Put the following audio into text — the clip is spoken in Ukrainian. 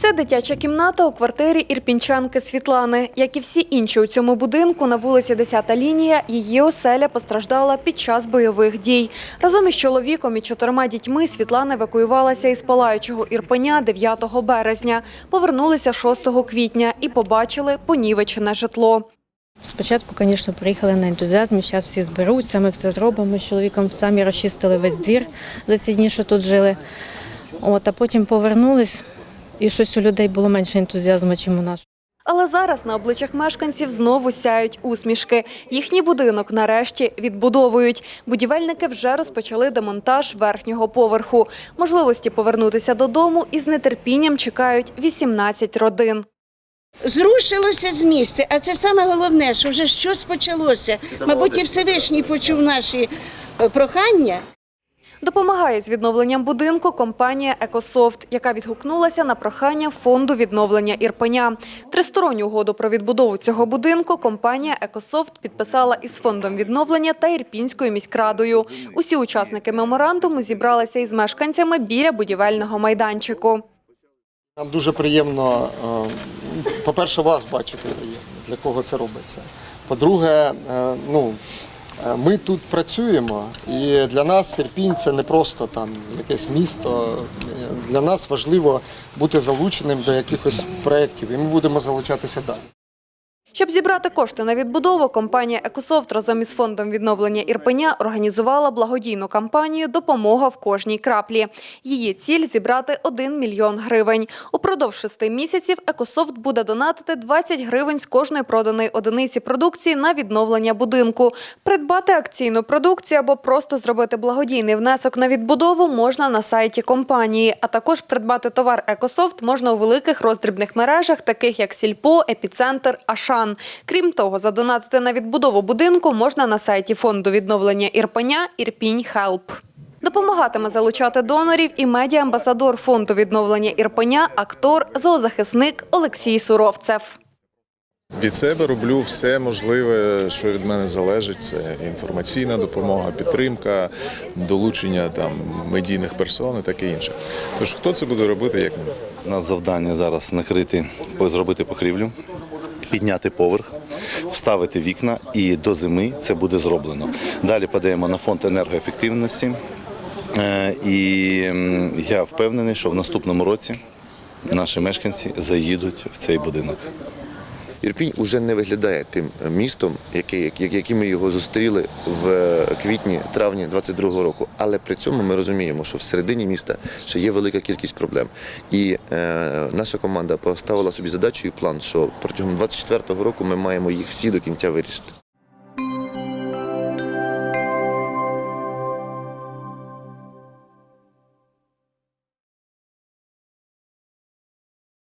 Це дитяча кімната у квартирі ірпінчанки Світлани. Як і всі інші у цьому будинку, на вулиці 10 лінія, її оселя постраждала під час бойових дій. Разом із чоловіком і чотирма дітьми Світлана евакуювалася із палаючого Ірпеня 9 березня. Повернулися 6 квітня і побачили понівечене житло. Спочатку, звісно, приїхали на ентузіазмі, зараз всі зберуться, ми все зробимо. Ми з чоловіком самі розчистили весь двір за ці дні, що тут жили. От, а потім повернулись, і щось у людей було менше ентузіазму, ніж у нас. Але зараз на обличчях мешканців знову сяють усмішки. Їхній будинок нарешті відбудовують. Будівельники вже розпочали демонтаж верхнього поверху. Можливості повернутися додому і з нетерпінням чекають 18 родин. Зрушилося з місця, а це саме головне, що вже щось почалося. Мабуть, і Всевишній почув наші е, прохання. Допомагає з відновленням будинку компанія «Екософт», яка відгукнулася на прохання фонду відновлення Ірпеня. Тристоронню угоду про відбудову цього будинку компанія «Екософт» підписала із фондом відновлення та Ірпінською міськрадою. Усі учасники меморандуму зібралися із мешканцями біля будівельного майданчику. Нам дуже приємно, е, по-перше, вас бачити, для кого це робиться. По-друге, е, ну, ми тут працюємо, і для нас Ірпінь це не просто там якесь місто. Е, Для нас важливо бути залученим до якихось проєктів, і ми будемо залучатися далі. Щоб зібрати кошти на відбудову, компанія «Екософт» разом із фондом відновлення Ірпеня організувала благодійну кампанію «Допомога в кожній краплі». Її ціль – зібрати 1 мільйон гривень. Упродовж шести місяців «Екософт» буде донатити 20 гривень з кожної проданої одиниці продукції на відновлення будинку. Придбати акційну продукцію або просто зробити благодійний внесок на відбудову можна на сайті компанії, а також придбати товар «Екософт» можна у великих роздрібних мережах, таких як Сільпо, Епіцентр, Ашан. Крім того, задонатити на відбудову будинку можна на сайті фонду відновлення Ірпеня «Ірпінь Хелп». Допомагатиме залучати донорів і медіа-амбасадор фонду відновлення Ірпеня, актор, зоозахисник Олексій Суровцев. Від себе роблю все можливе, що від мене залежить. Це інформаційна допомога, підтримка, долучення там медійних персон і таке інше. Тож хто це буде робити, як не ми? У нас завдання зараз накрити, зробити покрівлю, підняти поверх, вставити вікна і до зими це буде зроблено. Далі подаємо на фонд енергоефективності. Е, І я впевнений, що в наступному році наші мешканці заїдуть в цей будинок. Ірпінь уже не виглядає тим містом, яким ми його зустріли в квітні-травні 22-го року. Але при цьому ми розуміємо, що всередині міста ще є велика кількість проблем. І е, наша команда поставила собі задачу і план, що протягом 24-го року ми маємо їх всі до кінця вирішити.